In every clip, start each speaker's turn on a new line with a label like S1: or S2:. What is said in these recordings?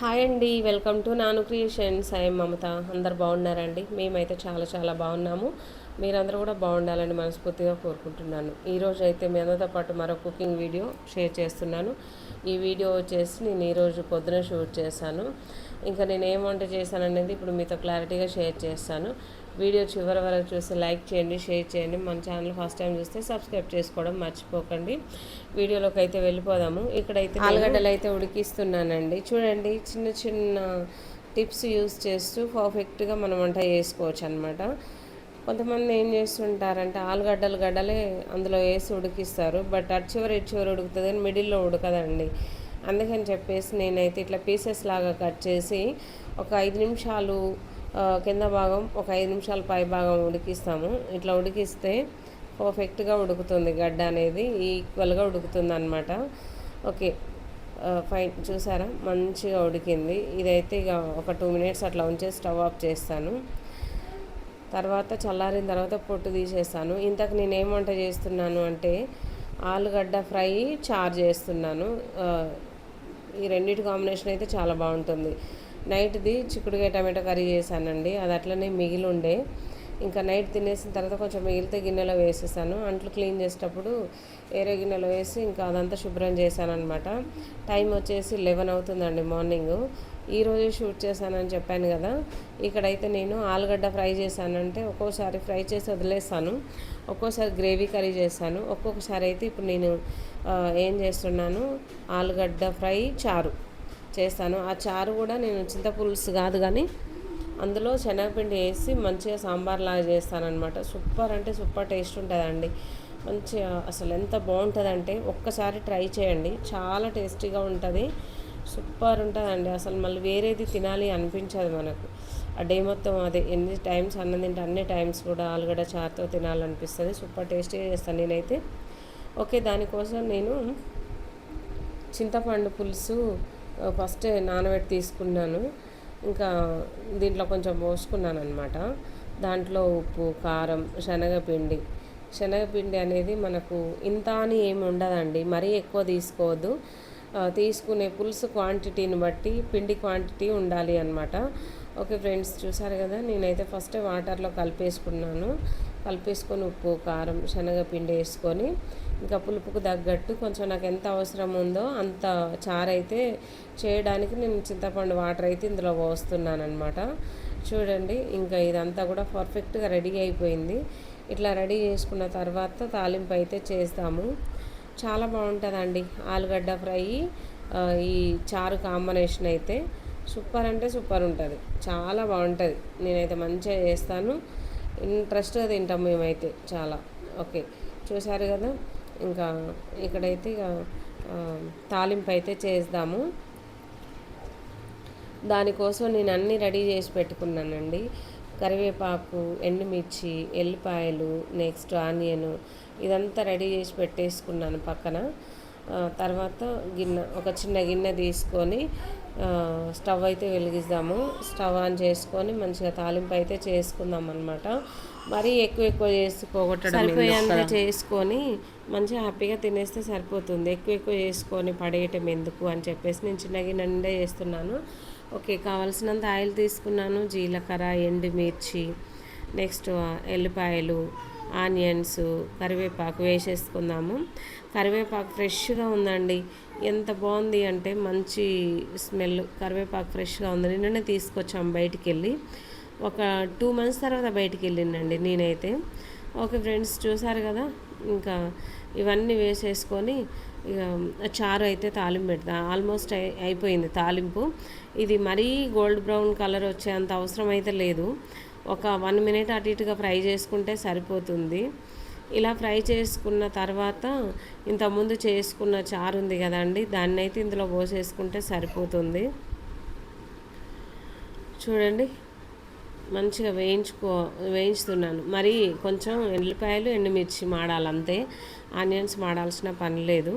S1: Hi అండి welcome to Nanu creations. I'm Mamata. అందరు బాగున్నారండి? మేమైతే చాలా చాలా బాగున్నాము. మీరందరూ కూడా బాగుండాలని మనస్ఫూర్తిగా కోరుకుంటున్నాను. ఈరోజు అయితే మీ అందరితో పాటు మరో కుకింగ్ వీడియో షేర్ చేస్తున్నాను. ఈ వీడియో వచ్చేసి నేను ఈరోజు పొద్దున షూట్ చేశాను. ఇంకా నేను ఏం వంట చేశాను అనేది ఇప్పుడు మీతో క్లారిటీగా షేర్ చేస్తాను. వీడియో చివరి వరకు చూసి లైక్ చేయండి షేర్ చేయండి. మన ఛానల్ ఫస్ట్ టైం చూస్తే సబ్స్క్రైబ్ చేసుకోవడం మర్చిపోకండి. వీడియోలోకి అయితే వెళ్ళిపోదాము. ఇక్కడైతే ఆలుగడ్డలు అయితే ఉడికిస్తున్నానండి. చూడండి చిన్న చిన్న టిప్స్ యూస్ చేస్తూ పర్ఫెక్ట్గా మనం వంట చేసుకోవచ్చు అనమాట కొంతమంది ఏం చేస్తుంటారంటే ఆలుగడ్డలు గడ్డలే అందులో వేసి ఉడికిస్తారు. బట్ అటు చివరి ఇటు చివరి ఉడుకుతుంది కానీ మిడిల్లో ఉడకదండి. అందుకని చెప్పేసి నేనైతే ఇట్లా పీసెస్ లాగా కట్ చేసి ఒక ఐదు నిమిషాలు కింద భాగం ఒక ఐదు నిమిషాలు పై భాగం ఉడికిస్తాము. ఇట్లా ఉడికిస్తే పర్ఫెక్ట్గా ఉడుకుతుంది గడ్డ అనేది ఈక్వల్గా ఉడుకుతుంది అనమాట ఓకే ఫైన్ చూసారా? మంచిగా ఉడికింది. ఇదైతే ఇక ఒక టూ మినిట్స్ అట్లా ఉంచేసి స్టవ్ ఆఫ్ చేస్తాను. తర్వాత చల్లారిన తర్వాత పొట్టు తీసేస్తాను. ఇంతకు నేను ఏం వంట చేస్తున్నాను అంటే ఆలుగడ్డ ఫ్రై చార్ చేస్తున్నాను. ఈ రెండింటి కాంబినేషన్ అయితే చాలా బాగుంటుంది. నైట్ది చిక్కుడుకాయ టమాటో కర్రీ చేశానండి. అది అట్లనే మిగిలి ఉండే ఇంకా నైట్ తినేసిన తర్వాత కొంచెం మిగిలితే గిన్నెలో వేసేసాను. అంట్లు క్లీన్ చేసేటప్పుడు వేరే గిన్నెలో వేసి ఇంకా అదంతా శుభ్రం చేశాను అనమాట టైం వచ్చేసి లెవెన్ అవుతుందండి మార్నింగ్. ఈరోజు షూట్ చేశానని చెప్పాను కదా. ఇక్కడైతే నేను ఆలుగడ్డ ఫ్రై చేశానంటే ఒక్కోసారి ఫ్రై చేసి వదిలేస్తాను. ఒక్కోసారి గ్రేవీ కర్రీ చేశాను ఒక్కొక్కసారి అయితే ఇప్పుడు నేను ఏం చేస్తున్నాను? ఆలుగడ్డ ఫ్రై చారు చేస్తాను. ఆ చారు కూడా నేను చింతపులుసు కాదు కానీ అందులో శనగపిండి వేసి మంచిగా సాంబార్ లాగా చేస్తానమాట సూపర్ అంటే సూపర్ టేస్ట్ ఉంటుందండి. మంచిగా అసలు ఎంత బాగుంటుందంటే ఒక్కసారి ట్రై చేయండి. చాలా టేస్టీగా ఉంటుంది. సూపర్ ఉంటుందండి అసలు మళ్ళీ వేరేది తినాలి అనిపించదు మనకు. ఆ డే మొత్తం అదే ఎన్ని టైమ్స్ అన్నం తింటే అన్ని టైమ్స్ కూడా ఆలుగడ్డ చారుతో తినాలనిపిస్తుంది. సూపర్ టేస్టీగా చేస్తాను నేనైతే. ఓకే దానికోసం నేను చింతపండు పులుసు ఫస్ట్ నానబెట్టి తీసుకున్నాను. ఇంకా దీంట్లో కొంచెం పోసుకున్నాను అనమాట దాంట్లో ఉప్పు కారం శనగపిండి. శనగపిండి అనేది మనకు ఇంత అని ఏమి ఉండదండి. మరీ ఎక్కువ తీసుకోవద్దు. తీసుకునే పులుసు క్వాంటిటీని బట్టి పిండి క్వాంటిటీ ఉండాలి అనమాట ఓకే ఫ్రెండ్స్ చూసారు కదా? నేనైతే ఫస్ట్ వాటర్లో కలిపేసుకున్నాను. కలిపేసుకొని ఉప్పు కారం శనగపిండి వేసుకొని ఇంకా పులుపుకు తగ్గట్టు కొంచెం నాకు ఎంత అవసరం ఉందో అంత చారైతే చేయడానికి నేను చింతపండు వాటర్ అయితే ఇందులో పోస్తున్నాను అనమాట చూడండి ఇంకా ఇదంతా కూడా పర్ఫెక్ట్గా రెడీ అయిపోయింది. ఇట్లా రెడీ చేసుకున్న తర్వాత తాలింపు అయితే చేస్తాము. చాలా బాగుంటుందండి. ఆలుగడ్డ ఫ్రై ఈ చారు కాంబినేషన్ అయితే సూపర్ అంటే సూపర్ ఉంటుంది. చాలా బాగుంటుంది. నేనైతే మంచిగా చేస్తాను. ఇంట్రెస్ట్గా తింటాం మేమైతే చాలా. ఓకే. చూసారు కదా? ఇంకా ఇక్కడైతే ఇక తాలింపు అయితే చేద్దాము. దానికోసం నేను అన్నీ రెడీ చేసి పెట్టుకున్నానండి. కరివేపాకు ఎండుమిర్చి ఎల్లిపాయలు నెక్స్ట్ ఆనియన్ ఇదంతా రెడీ చేసి పెట్టేసుకున్నాను పక్కన. తర్వాత గిన్నె ఒక చిన్న గిన్నె తీసుకొని స్టవ్ అయితే వెలిగిద్దాము. స్టవ్ ఆన్ చేసుకొని మంచిగా తాలింపు అయితే చేసుకుందాం అనమాట మరీ ఎక్కువ ఎక్కువ చేసి పోగొట్టడం సరిపోయేంత చేసుకొని మంచిగా హ్యాపీగా తినేస్తే సరిపోతుంది. ఎక్కువ ఎక్కువ చేసుకొని పడేయటం ఎందుకు అని చెప్పేసి నేను చిన్న గిన్నె నిండే చేస్తున్నాను. ఓకే కావాల్సినంత ఆయిల్ తీసుకున్నాను. జీలకర్ర ఎండుమిర్చి నెక్స్ట్ ఎల్లిపాయలు ఆనియన్స్ కరివేపాకు వేసేసుకుందాము. కరివేపాకు ఫ్రెష్గా ఉందండి. ఎంత బాగుంది అంటే మంచి స్మెల్. కరివేపాకు ఫ్రెష్గా ఉంది. నిన్ననే తీసుకొచ్చాం బయటికి వెళ్ళి ఒక టూ మంత్స్ తర్వాత బయటికి వెళ్ళిందండి నేనైతే. ఓకే ఫ్రెండ్స్ చూసారు కదా? ఇంకా ఇవన్నీ వేసేసుకొని ఇక చారు అయితే తాలింపు పెడతా. ఆల్మోస్ట్ అయిపోయింది తాలింపు. ఇది మరీ గోల్డ్ బ్రౌన్ కలర్ వచ్చేంత అవసరం అయితే లేదు. ఒక వన్ మినిట్ అటు ఇటుగా ఫ్రై చేసుకుంటే సరిపోతుంది. ఇలా ఫ్రై చేసుకున్న తర్వాత ఇంతకుముందు చేసుకున్న చారు ఉంది కదండి దాన్ని అయితే ఇందులో పోసేసుకుంటే సరిపోతుంది. చూడండి మంచిగా వేయించుకో వేయించుతున్నాను మరి కొంచెం ఎల్లిపాయలు ఎండుమిర్చి మాడాలంతే. ఆనియన్స్ మాడాల్సిన పని లేదు.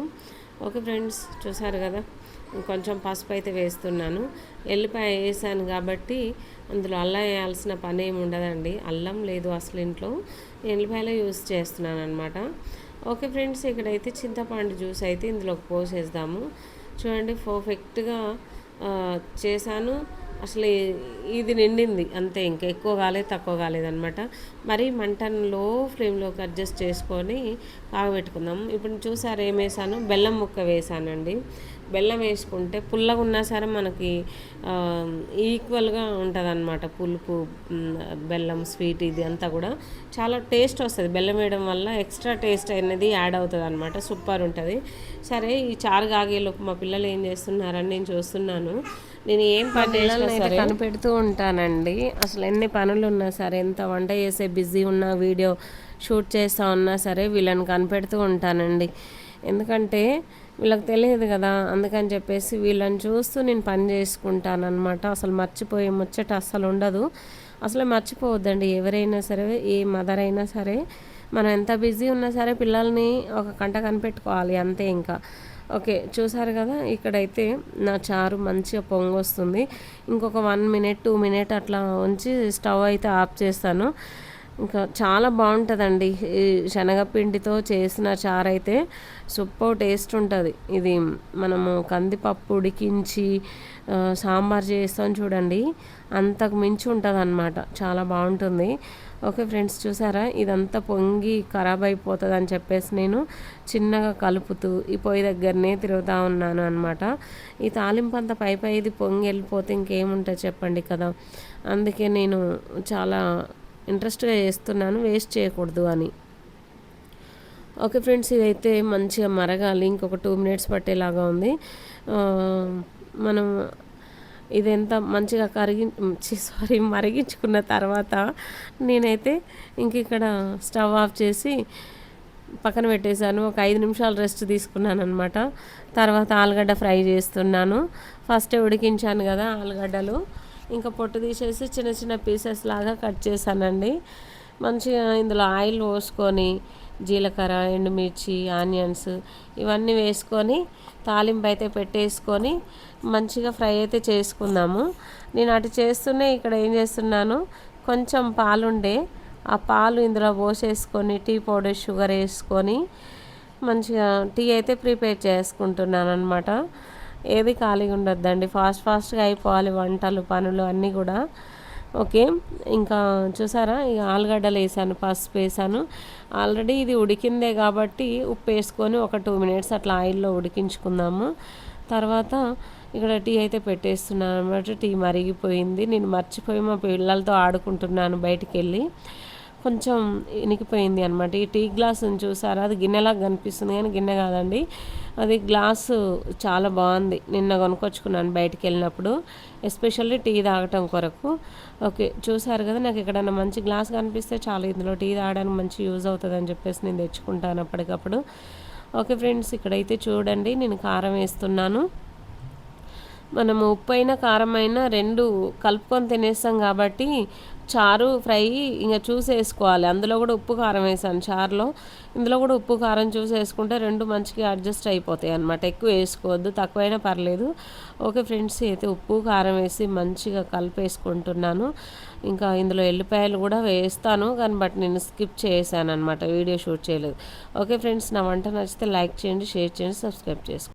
S1: ఓకే ఫ్రెండ్స్ చూసారు కదా? కొంచెం పసుపు అయితే వేస్తున్నాను. ఎల్లిపాయ వేసాను కాబట్టి అందులో అల్లం వేయాల్సిన పని ఏమి ఉండదండి. అల్లం లేదు అసలు ఇంట్లో. ఎల్లిపాయలో యూస్ చేస్తున్నాను అనమాట ఓకే ఫ్రెండ్స్ ఇక్కడైతే చింతపండు జ్యూస్ అయితే ఇందులోకి పోసేద్దాము. చూడండి పర్ఫెక్ట్గా చేశాను. అసలు ఇది నిండింది. అంతే ఇంకా ఎక్కువ కాలేదు తక్కువ కాలేదన్నమాట. మరి మంటను లో ఫ్లేమ్లోకి అడ్జస్ట్ చేసుకొని కాగబెట్టుకుందాం ఇప్పుడు చూసారు ఏం వేసాను? బెల్లం ముక్క వేసానండి. బెల్లం వేసుకుంటే పుల్లగా ఉన్నా సరే మనకి ఈక్వల్గా ఉంటుంది అనమాట పులుపు బెల్లం స్వీట్ ఇది అంతా కూడా. చాలా టేస్ట్ వస్తుంది. బెల్లం వేయడం వల్ల ఎక్స్ట్రా టేస్ట్ అనేది యాడ్ అవుతుంది అనమాట సూపర్ ఉంటుంది. సరే ఈ చారు కాగేలోపు మా పిల్లలు ఏం చేస్తున్నారని నేను చూస్తున్నాను. నేను ఏం పని కనిపెడుతూ ఉంటానండి. అసలు ఎన్ని పనులు ఉన్నా సరే ఎంత వంట చేసే బిజీ ఉన్నా వీడియో షూట్ చేస్తా ఉన్నా సరే వీళ్ళని కనిపెడుతూ ఉంటానండి. ఎందుకంటే వీళ్ళకి తెలియదు కదా అందుకని చెప్పేసి వీళ్ళని చూస్తూ నేను పని చేసుకుంటాను అసలు మర్చిపోయే ముచ్చట అసలు ఉండదు. అసలు మర్చిపోవద్దండి. ఎవరైనా సరే ఏ మదర్ అయినా సరే మనం ఎంత బిజీ ఉన్నా సరే పిల్లల్ని ఒక కంట కనిపెట్టుకోవాలి అంతే ఇంకా. ఓకే చూసారు కదా ఇక్కడైతే నా చారు మంచిగా పొంగు వస్తుంది ఇంకొక వన్ మినిట్ టూ మినిట్ అట్లా ఉంచి స్టవ్ అయితే ఆఫ్ చేస్తాను. ఇంకా చాలా బాగుంటుందండి. ఈ శనగపిండితో చేసిన చారు అయితే సూపర్ టేస్ట్ ఉంటుంది. ఇది మనము కందిపప్పు ఉడికించి సాంబార్ చేస్తాం చూడండి. అంతకు మించి ఉంటుంది అనమాట చాలా బాగుంటుంది. ఓకే ఫ్రెండ్స్ చూసారా? ఇదంతా పొంగి ఖరాబ్ అయిపోతుంది అని చెప్పేసి నేను చిన్నగా కలుపుతూ ఈ పొయ్యి దగ్గరనే తిరుగుతూ ఉన్నాను అనమాట ఈ తాలింపు అంత పై పై ఇది పొంగి వెళ్ళిపోతే ఇంకేముంటుంది చెప్పండి కదా? అందుకే నేను చాలా ఇంట్రెస్ట్గా చేస్తున్నాను వేస్ట్ చేయకూడదు అని. ఓకే ఫ్రెండ్స్ ఇదైతే మంచిగా మరగాలి. ఇంకొక టూ మినిట్స్ పట్టేలాగా ఉంది. మనం ఇదెంత మంచిగా కరిగి సారీ మరిగించుకున్న తర్వాత నేనైతే ఇంక ఇక్కడ స్టవ్ ఆఫ్ చేసి పక్కన పెట్టేశాను. ఒక ఐదు నిమిషాలు రెస్ట్ తీసుకున్నాను అనమాట తర్వాత ఆలుగడ్డ ఫ్రై చేస్తున్నాను. ఫస్ట్ ఉడికించాను కదా ఆలుగడ్డలు. ఇంకా పొట్టు తీసేసి చిన్న చిన్న పీసెస్ లాగా కట్ చేశానండి. మంచిగా ఇందులో ఆయిల్ పోసుకొని జీలకర్ర ఎండుమిర్చి ఆనియన్స్ ఇవన్నీ వేసుకొని తాలింపు అయితే పెట్టేసుకొని మంచిగా ఫ్రై అయితే చేసుకుందాము. నేను అటు చేస్తూనే ఇక్కడ ఏం చేస్తున్నాను కొంచెం పాలుండే ఆ పాలు ఇందులో పోసేసుకొని టీ పౌడర్ షుగర్ వేసుకొని మంచిగా టీ అయితే ప్రిపేర్ చేసుకుంటున్నాను అనమాట ఏది ఖాళీగా ఉండొద్దండి. ఫాస్ట్ ఫాస్ట్గా అయిపోవాలి వంటలు పనులు అన్నీ కూడా. ఓకే. ఇంకా చూసారా? ఇక ఆలుగడ్డలు వేసాను పసుపు వేసాను. ఆల్రెడీ ఇది ఉడికిందే కాబట్టి ఉప్పు వేసుకొని ఒక టూ మినిట్స్ అట్లా ఆయిల్లో ఉడికించుకుందాము. తర్వాత ఇక్కడ టీ అయితే పెట్టేస్తున్నాను అనమాట టీ మరిగిపోయింది. నేను మర్చిపోయి మా పిల్లలతో ఆడుకుంటున్నాను బయటికి వెళ్ళి కొంచెం ఇనికిపోయింది అనమాట ఈ టీ గ్లాస్ చూసారా? అది గిన్నెలాగా కనిపిస్తుంది కానీ గిన్నె కాదండి. అది గ్లాసు చాలా బాగుంది. నిన్న కొనుక్కొచ్చుకున్నాను బయటికి వెళ్ళినప్పుడు. ఎస్పెషల్లీ టీ తాగటం కొరకు. ఓకే చూసారు కదా నాకు ఎక్కడైనా మంచి గ్లాస్ కనిపిస్తే చాలా ఇందులో టీ తాగడానికి మంచి యూజ్ అవుతుంది అని చెప్పేసి నేను తెచ్చుకుంటాను అప్పటికప్పుడు. ఓకే ఫ్రెండ్స్ ఇక్కడైతే చూడండి నేను కారం వేస్తున్నాను. మనము ఉప్పు అయినా కారం అయినా రెండు కలుపుకొని తినేస్తాం కాబట్టి చారు ఫ్రై ఇంకా చూసి వేసుకోవాలి. అందులో కూడా ఉప్పు కారం వేసాను చారులో. ఇందులో కూడా ఉప్పు కారం చూసి వేసుకుంటే రెండు మంచిగా అడ్జస్ట్ అయిపోతాయి అనమాట ఎక్కువ వేసుకోవద్దు తక్కువైనా పర్లేదు. ఓకే ఫ్రెండ్స్ అయితే ఉప్పు కారం వేసి మంచిగా కలిపేసుకుంటున్నాను. ఇంకా ఇందులో ఎల్లిపాయలు కూడా వేస్తాను కానీ బట్ నేను స్కిప్ చేశాను అనమాట వీడియో షూట్ చేయలేదు. ఓకే ఫ్రెండ్స్ నా వంట నచ్చితే లైక్ చేయండి షేర్ చేయండి సబ్స్క్రైబ్ చేసుకోండి.